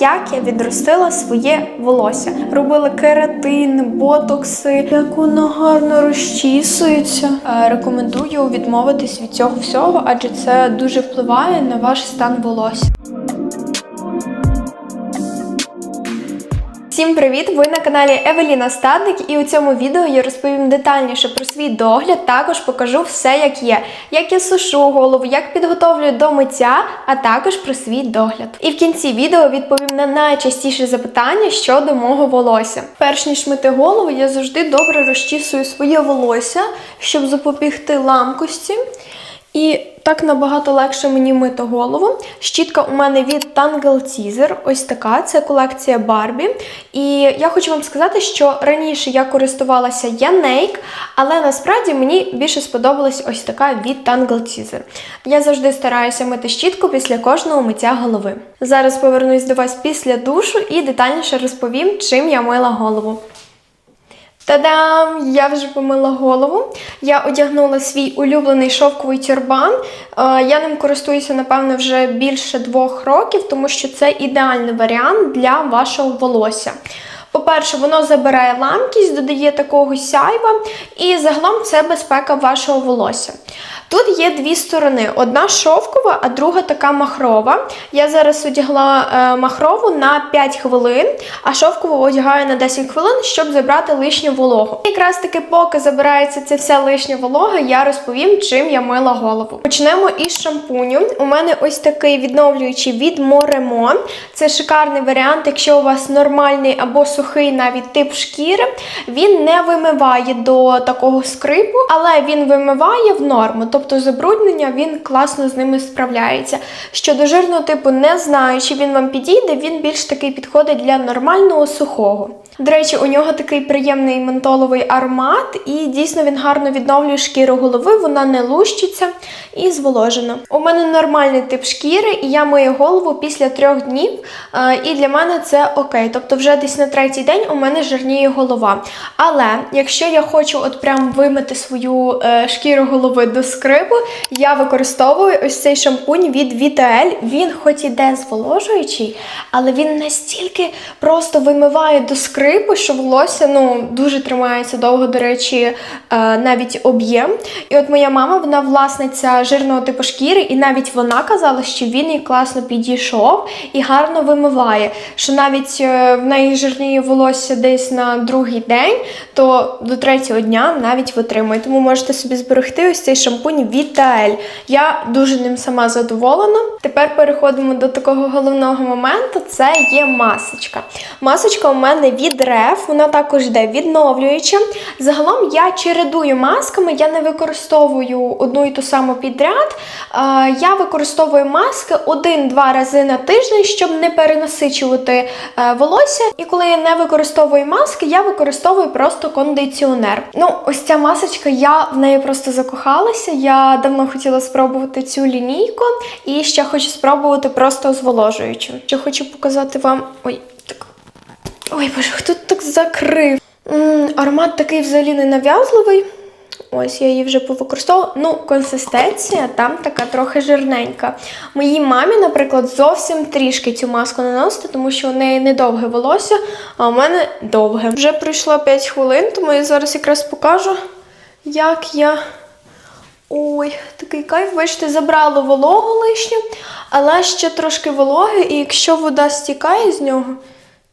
як я відростила своє волосся. Робила кератин, ботокси, як воно гарно розчісується. Е, Рекомендую відмовитись від цього всього, адже це дуже впливає на ваш стан волосся. Всім привіт! Ви на каналі Евеліна Стадник, і у цьому відео я розповім детальніше про свій догляд. Також покажу все, як є, як я сушу голову, як підготовлюю до миття, а також про свій догляд. І в кінці відео відповім на найчастіше запитання щодо мого волосся. Перш ніж мити голову, я завжди добре розчісую своє волосся, щоб запобігти ламкості. І так набагато легше мені мити голову. Щітка у мене від Tangle Teaser, ось така, це колекція Barbie. І я хочу вам сказати, що раніше я користувалася Янейк, але насправді мені більше сподобалась ось така від Tangle Teaser. Я завжди стараюся мити щітку після кожного миття голови. Зараз повернусь до вас після душу і детальніше розповім, чим я мила голову. Та-дам! Я вже помила голову. Я одягнула свій улюблений шовковий тюрбан. Е, Я ним користуюся, напевно, вже більше двох років, тому що це ідеальний варіант для вашого волосся. По-перше, воно забирає ламкість, додає такого сяйва, і загалом це безпека вашого волосся. Тут є дві сторони: одна шовкова, а друга така махрова. Я зараз одягла е, махрову на 5 хвилин, а шовкову одягаю на 10 хвилин, щоб забрати лишню вологу. І якраз таки, поки забирається ця вся лишня волога, я розповім, чим я мила голову. Почнемо із шампуню. У мене ось такий відновлюючий від Moremo. Це шикарний варіант, якщо у вас нормальний або сухий навіть тип шкіри. Він не вимиває до такого скрипу, але він вимиває в норму. Тобто забруднення він класно з ними справляється. Щодо жирного типу, не знаю, чи він вам підійде, він більш такий підходить для нормального сухого. До речі, у нього такий приємний ментоловий аромат, і дійсно він гарно відновлює шкіру голови, вона не лущиться і зволожена. У мене нормальний тип шкіри, і я мию голову після трьох днів, е, і для мене це окей. Тобто, вже десь на третій день у мене жирніє голова. Але якщо я хочу от прям вимити свою е, шкіру голови до скрипу, я використовую ось цей шампунь від Vitael. Він хоч іде зволожуючий, але він настільки просто вимиває до скрипу, що волосся ну, дуже тримається довго, до речі, е, навіть об'єм. І от моя мама, вона власниця жирного типу шкіри, і навіть вона казала, що він їй класно підійшов і гарно вимиває. Що навіть е, в неї жирніє волосся десь на другий день, то до третього дня навіть витримує. Тому можете собі зберегти ось цей шампунь від Таель. Я дуже ним сама задоволена. Тепер переходимо до такого головного моменту: це є масочка. Масочка у мене від Ref, вона також йде відновлююча. Загалом я чередую масками, я не використовую одну і ту саму підряд. Я використовую маски один-два рази на тиждень, щоб не перенасичувати е, волосся. І коли я не використовую маски, я використовую просто кондиціонер. Ну, ось ця масочка, я в неї просто закохалася. Я давно хотіла спробувати цю лінійку і ще хочу спробувати просто зволожуючу. Що хочу показати вам. Ой, так. Ой, боже, хто так закрив? М, аромат такий взагалі не нав'язливий. Ось я її вже повикористовувала. Ну, консистенція там така трохи жирненька. Моїй мамі, наприклад, зовсім трішки цю маску наносити, тому що у неї недовге волосся, а у мене довге. Вже пройшло 5 хвилин, тому я зараз якраз покажу, як я. Ой, такий кайф, бачите, забрало вологу лишню, але ще трошки вологи, і якщо вода стікає з нього,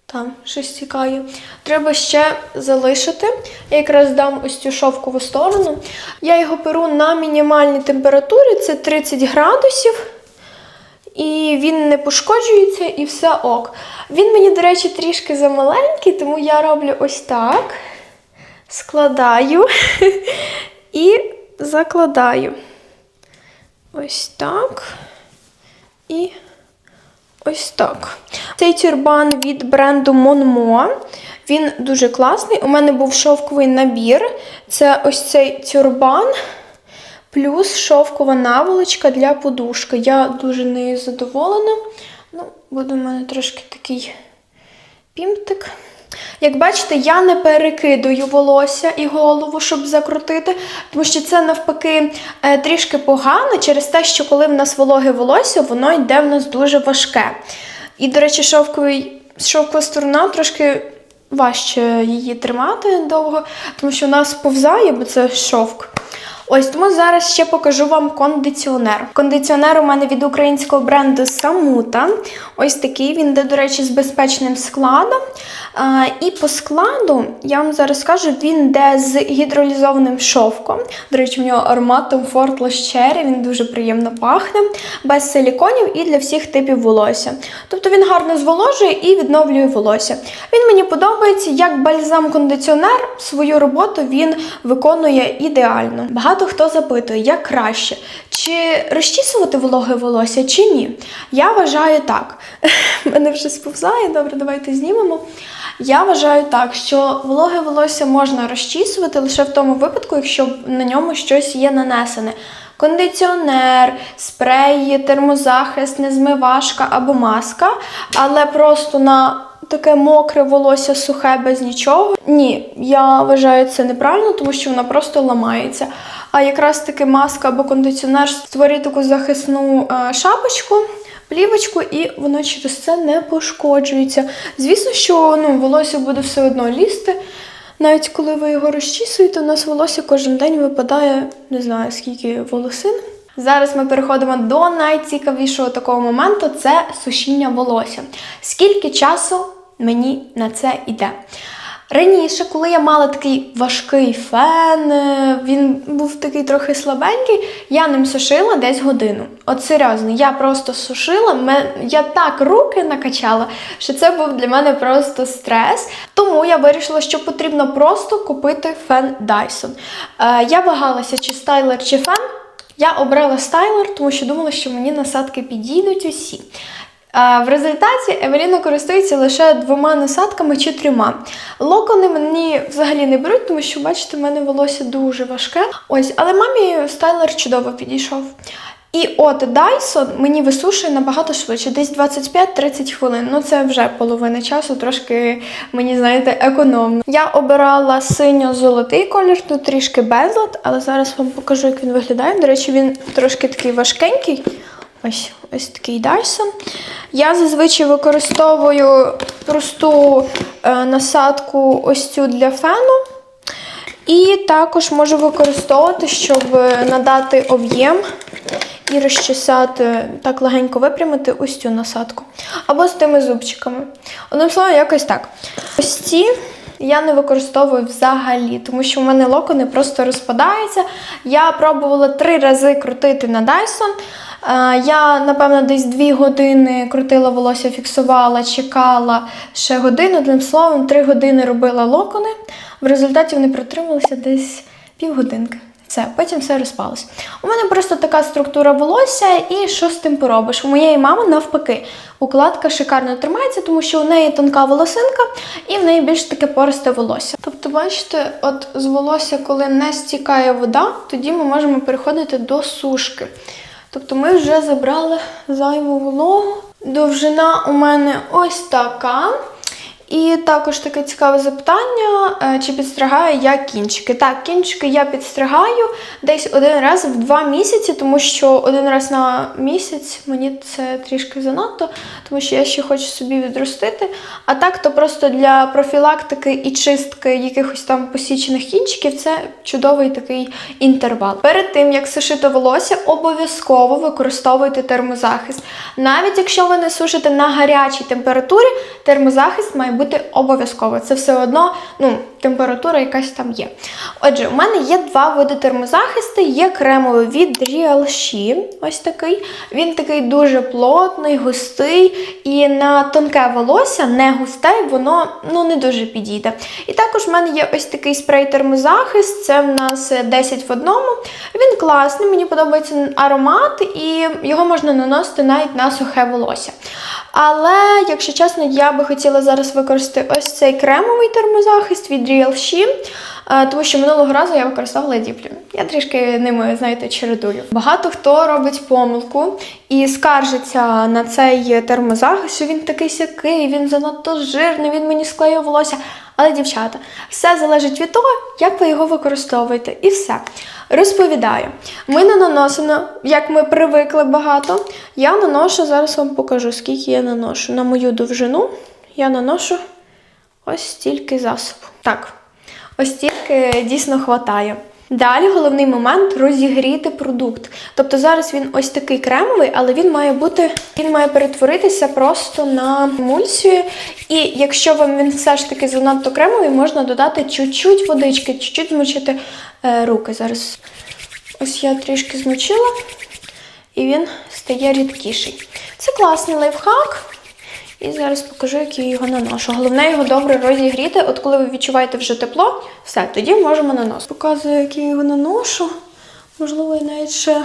там щось тікає. Треба ще залишити. Я якраз дам ось цю шовкову сторону. Я його перу на мінімальній температурі, це 30 градусів. І він не пошкоджується, і все ок. Він мені, до речі, трішки замаленький, тому я роблю ось так. Складаю і закладаю. Ось так. І Ось так. Цей тюрбан від бренду Monmo. Він дуже класний. У мене був шовковий набір. Це ось цей тюрбан, плюс шовкова наволочка для подушки. Я дуже нею задоволена. Ну, буде у мене трошки такий пімтик. Як бачите, я не перекидую волосся і голову, щоб закрутити, тому що це навпаки е, трішки погано через те, що коли в нас вологе волосся, воно йде в нас дуже важке. І, до речі, шовковий, шовкова сторона трошки важче її тримати довго, тому що у нас повзає, бо це шовк. Ось тому зараз ще покажу вам кондиціонер. Кондиціонер у мене від українського бренду Самута. Ось такий він, де, до речі, з безпечним складом. І по складу, я вам зараз скажу, він йде з гідролізованим шовком. До речі, в нього аромат Tom Ford він дуже приємно пахне, без силіконів і для всіх типів волосся. Тобто він гарно зволожує і відновлює волосся. Він мені подобається, як бальзам-кондиціонер свою роботу він виконує ідеально. Багато хто запитує, як краще, чи розчісувати вологе волосся, чи ні. Я вважаю так. Мене вже сповзає, добре, давайте знімемо. Я вважаю так, що вологе волосся можна розчісувати лише в тому випадку, якщо на ньому щось є нанесене. Кондиціонер, спрей, термозахист, незмивашка або маска, але просто на таке мокре волосся сухе без нічого. Ні, я вважаю це неправильно, тому що вона просто ламається. А якраз таки маска або кондиціонер створює таку захисну е, шапочку. Плівочку, і воно через це не пошкоджується. Звісно, що ну, волосся буде все одно лізти. Навіть коли ви його розчісуєте, у нас волосся кожен день випадає, не знаю скільки волосин. Зараз ми переходимо до найцікавішого такого моменту це сушіння волосся. Скільки часу мені на це йде? Раніше, коли я мала такий важкий фен, е, він був такий трохи слабенький, я ним сушила десь годину. От серйозно, я просто сушила, я так руки накачала, що це був для мене просто стрес. Тому я вирішила, що потрібно просто купити фен Dyson. Е, я вагалася, чи стайлер, чи фен. Я обрала стайлер, тому що думала, що мені насадки підійдуть усі. В результаті Евеліна користується лише двома насадками чи трьома. Локони мені взагалі не беруть, тому що, бачите, в мене волосся дуже важке. Ось, але мамі стайлер чудово підійшов. І от Dyson мені висушує набагато швидше, десь 25-30 хвилин. Ну це вже половина часу, трошки мені, знаєте, економно. Я обирала синьо-золотий колір, тут трішки безлад, але зараз вам покажу, як він виглядає. До речі, він трошки такий важкенький. Ось ось такий Dyson. Я зазвичай використовую просту е, насадку ось цю для фену. І також можу використовувати, щоб надати об'єм і розчесати, так легенько випрямити ось цю насадку. Або з тими зубчиками. Одним словом, якось так. Ось ці я не використовую взагалі, тому що в мене локони просто розпадаються. Я пробувала три рази крутити на Dyson. Е, Я, напевно, десь дві години крутила волосся, фіксувала, чекала ще годину. Одним словом, три години робила локони. В результаті вони протрималися десь півгодинки. Все, потім все розпалось. У мене просто така структура волосся, і що з тим поробиш? У моєї мами навпаки, укладка шикарно тримається, тому що у неї тонка волосинка і в неї більш таке пористе волосся. Тобто, бачите, от з волосся, коли не стікає вода, тоді ми можемо переходити до сушки. Тобто ми вже забрали зайву вологу. Довжина у мене ось така. І також таке цікаве запитання, е, чи підстригаю я кінчики. Так, кінчики я підстригаю десь один раз в два місяці, тому що один раз на місяць мені це трішки занадто, тому що я ще хочу собі відростити. А так, то просто для профілактики і чистки якихось там посічених кінчиків це чудовий такий інтервал. Перед тим як сушити волосся, обов'язково використовуйте термозахист. Навіть якщо ви не сушите на гарячій температурі, термозахист має бути обов'язково. Це все одно ну, температура якась там є. Отже, у мене є два види термозахисту. Є кремовий від Real She, ось такий. Він такий дуже плотний, густий, і на тонке волосся, не густе, воно ну, не дуже підійде. І також в мене є ось такий спрей термозахист, це в нас 10 в одному. Він класний, мені подобається аромат, і його можна наносити навіть на сухе волосся. Але, якщо чесно, я би хотіла зараз використати ось цей кремовий термозахист від Real е, тому що минулого разу я використовувала діплю. Я трішки ними, знаєте, чередую. Багато хто робить помилку і скаржиться на цей термозахист, що він такий сякий, він занадто жирний, він мені склеює волосся. Але, дівчата, все залежить від того, як ви його використовуєте. І все. Розповідаю. Ми не наносимо, як ми привикли багато. Я наношу, зараз вам покажу, скільки я наношу. На мою довжину я наношу ось стільки засобу. Так, ось стільки дійсно хватає. Далі головний момент розігріти продукт. Тобто зараз він ось такий кремовий, але він має бути, він має перетворитися просто на емульсію. І якщо вам він все ж таки занадто кремовий, можна додати чуть-чуть водички, чуть-чуть змочити е, руки. Зараз ось я трішки змочила, і він стає рідкіший. Це класний лайфхак. І зараз покажу, як я його наношу. Головне його добре розігріти. От коли ви відчуваєте вже тепло, все, тоді можемо наносити. Показую, як я його наношу. Можливо, я навіть ще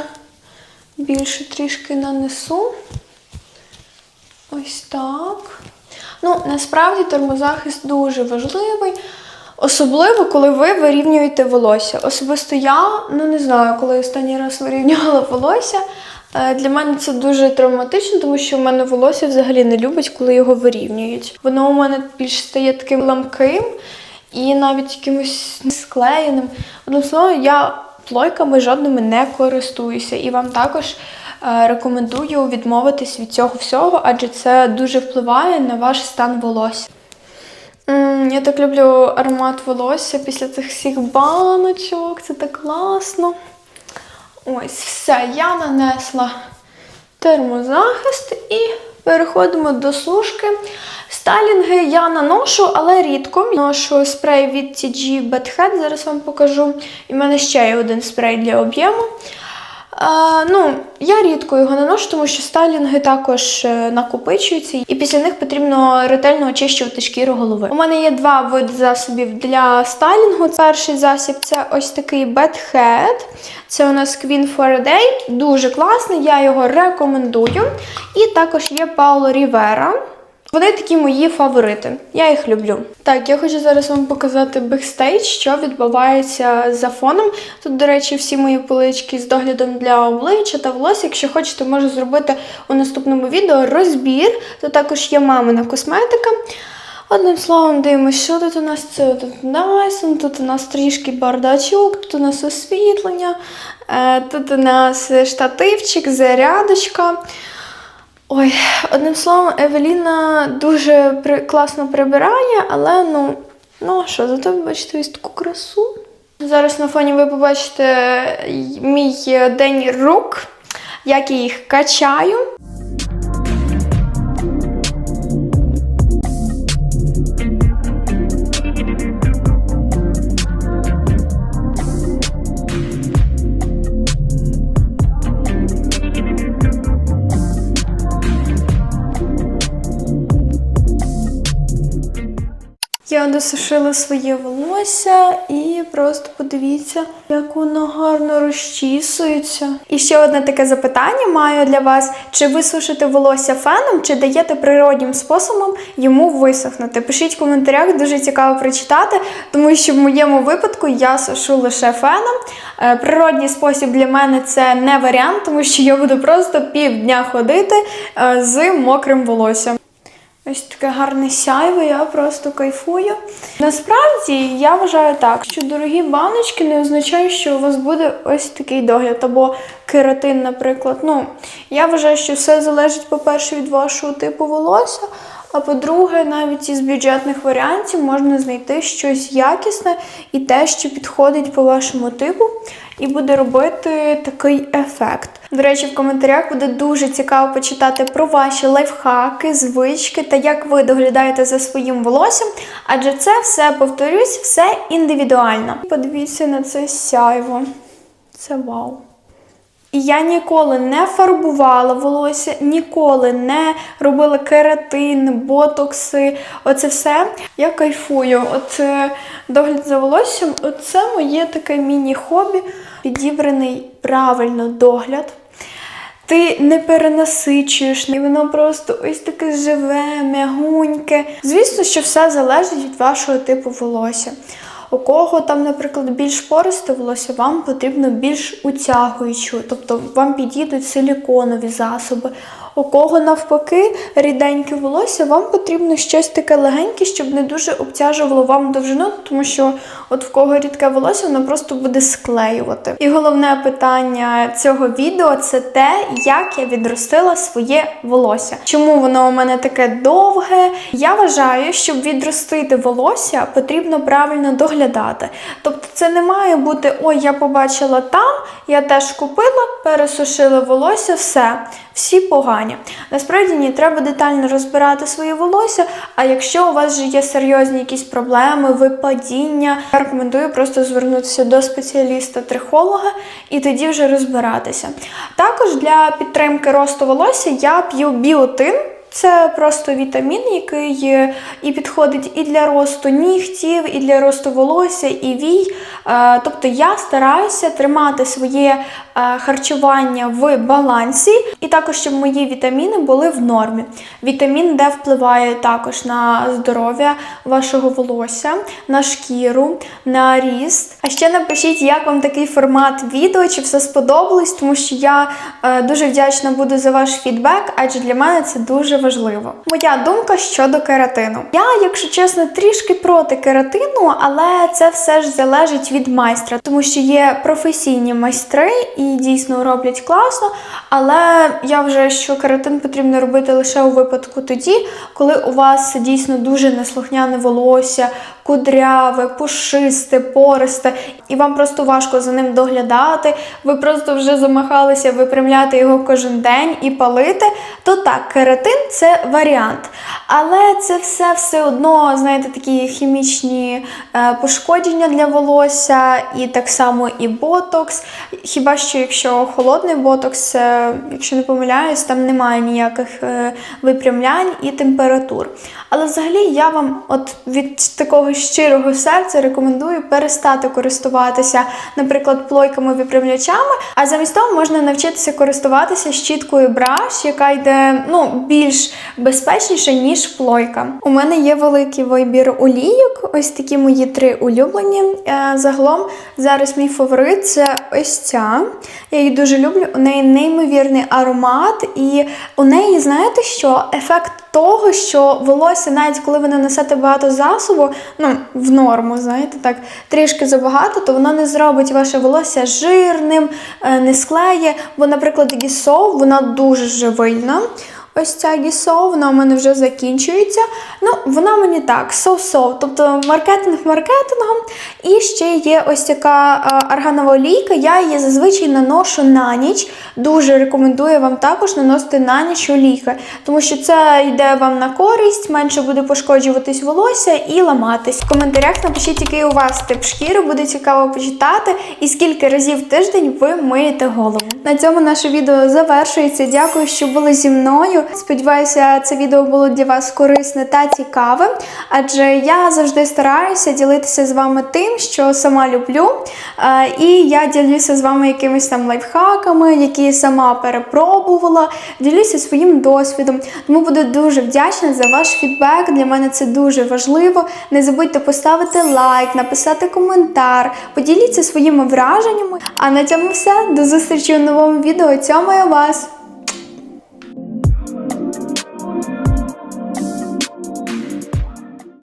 більше трішки нанесу. Ось так. Ну, насправді термозахист дуже важливий. Особливо, коли ви вирівнюєте волосся. Особисто я, ну не знаю, коли останній раз вирівнювала волосся. Е, Для мене це дуже травматично, тому що в мене волосся взагалі не любить, коли його вирівнюють. Воно у мене більш стає таким ламким і навіть якимось склеєним. Одним словом, я плойками жодними не користуюся. І вам також е, рекомендую відмовитись від цього всього, адже це дуже впливає на ваш стан волосся. Я так люблю аромат волосся після цих всіх баночок. Це так класно. Ось, все, я нанесла термозахист і переходимо до сушки. Стайлінги я наношу, але рідко. Ношу спрей від TG Bad Head, зараз вам покажу. І в мене ще є один спрей для об'єму. Е, ну, я рідко його наношу, тому що стайлінги також е, накопичуються, і після них потрібно ретельно очищувати шкіру голови. У мене є два види засобів для стайлінгу. Перший засіб це ось такий Bad Head. Це у нас Queen for a Day. Дуже класний, я його рекомендую. І також є Paolo Rivera. Вони такі мої фаворити. Я їх люблю. Так, я хочу зараз вам показати бекстейдж, що відбувається за фоном. Тут, до речі, всі мої полички з доглядом для обличчя та волосся. Якщо хочете, можу зробити у наступному відео розбір. Тут також є мамина косметика. Одним словом, дивимося, що тут у нас це тут Dyson, тут у нас трішки бардачок, тут у нас освітлення, е, тут у нас штативчик, зарядочка. Ой, одним словом, Евеліна дуже при, класно прибирає, але ну, ну що, зато ви бачите ось таку красу. Зараз на фоні ви побачите мій е, день рук, як я їх качаю. Досушила своє волосся і просто подивіться, як воно гарно розчісується. І ще одне таке запитання маю для вас: чи ви сушите волосся феном, чи даєте природнім способом йому висохнути? Пишіть в коментарях, дуже цікаво прочитати, тому що в моєму випадку я сушу лише феном. Е, Природній спосіб для мене це не варіант, тому що я буду просто півдня ходити е, з мокрим волоссям. Ось таке гарне сяйво, я просто кайфую. Насправді я вважаю так, що дорогі баночки не означає, що у вас буде ось такий догляд або кератин, наприклад. Ну, я вважаю, що все залежить, по-перше, від вашого типу волосся. А по-друге, навіть із бюджетних варіантів можна знайти щось якісне і те, що підходить по вашому типу, і буде робити такий ефект. До речі, в коментарях буде дуже цікаво почитати про ваші лайфхаки, звички та як ви доглядаєте за своїм волоссям, адже це все, повторюсь, все індивідуально. Подивіться на це сяйво. Це вау. І я ніколи не фарбувала волосся, ніколи не робила кератин, ботокси. Оце все. Я кайфую. От е, догляд за волоссям це моє таке міні-хобі, підібраний правильно догляд. ти не перенасичуєш, і воно просто ось таке живе, м'ягуньке. Звісно, що все залежить від вашого типу волосся. У кого там, наприклад, більш пористе волосся, вам потрібно більш утягуючу, тобто вам підійдуть силіконові засоби. У кого навпаки ріденьке волосся, вам потрібно щось таке легеньке, щоб не дуже обтяжувало вам довжину, тому що от в кого рідке волосся, воно просто буде склеювати. І головне питання цього відео це те, як я відростила своє волосся. Чому воно у мене таке довге? Я вважаю, щоб відростити волосся, потрібно правильно доглядати. Тобто, це не має бути ой, я побачила там, я теж купила, пересушила волосся, все. Всі погані. Насправді ні, треба детально розбирати своє волосся. А якщо у вас вже є серйозні якісь проблеми, випадіння, я рекомендую просто звернутися до спеціаліста-трихолога і тоді вже розбиратися. Також для підтримки росту волосся я п'ю біотин. Це просто вітамін, який і підходить і для росту нігтів, і для росту волосся, і вій. Е, Тобто я стараюся тримати своє е, харчування в балансі, і також, щоб мої вітаміни були в нормі. Вітамін Д впливає також на здоров'я вашого волосся, на шкіру, на ріст. А ще напишіть, як вам такий формат відео, чи все сподобалось, тому що я е, дуже вдячна буду за ваш фідбек, адже для мене це дуже важливо. Моя думка щодо кератину. Я, якщо чесно, трішки проти кератину, але це все ж залежить від майстра, тому що є професійні майстри і дійсно роблять класно. Але я вже що кератин потрібно робити лише у випадку тоді, коли у вас дійсно дуже неслухняне волосся, кудряве, пушисте, пористе, і вам просто важко за ним доглядати. Ви просто вже замахалися випрямляти його кожен день і палити. То так, кератин це варіант. Але це все все одно, знаєте, такі хімічні е, пошкодження для волосся, і так само і ботокс. Хіба що якщо холодний ботокс, е, якщо не помиляюсь, там немає ніяких е, випрямлянь і температур. Але взагалі я вам от від такого щирого серця рекомендую перестати користуватися, наприклад, плойками випрямлячами, а замість того можна навчитися користуватися щіткою браш, яка йде ну, більш безпечніше, ніж плойка. У мене є великий вибір олійок, ось такі мої три улюблені. Е, Загалом зараз мій фаворит це ось ця. Я її дуже люблю. У неї неймовірний аромат, і у неї, знаєте що, ефект того, що волосся, навіть коли ви нанесете багато засобу, ну, в норму, знаєте, так, трішки забагато, то воно не зробить ваше волосся жирним, е, не склеє. Бо, наприклад, гісов, вона дуже живильна. Ось ця гісо, вона у мене вже закінчується. Ну, вона мені так, so-so, тобто маркетинг маркетингом. І ще є ось така е, арганова олійка. Я її зазвичай наношу на ніч. Дуже рекомендую вам також наносити на ніч олійки, тому що це йде вам на користь, менше буде пошкоджуватись волосся і ламатись. В коментарях напишіть, який у вас тип шкіри, буде цікаво почитати, і скільки разів в тиждень ви миєте голову. На цьому наше відео завершується. Дякую, що були зі мною. Сподіваюся, це відео було для вас корисне та цікаве, адже я завжди стараюся ділитися з вами тим, що сама люблю. І я ділюся з вами якимись там лайфхаками, які я сама перепробувала, ділюся своїм досвідом. Тому буду дуже вдячна за ваш фідбек. Для мене це дуже важливо. Не забудьте поставити лайк, написати коментар, поділіться своїми враженнями. А на цьому все. До зустрічі у новому відео. Цьомаю вас!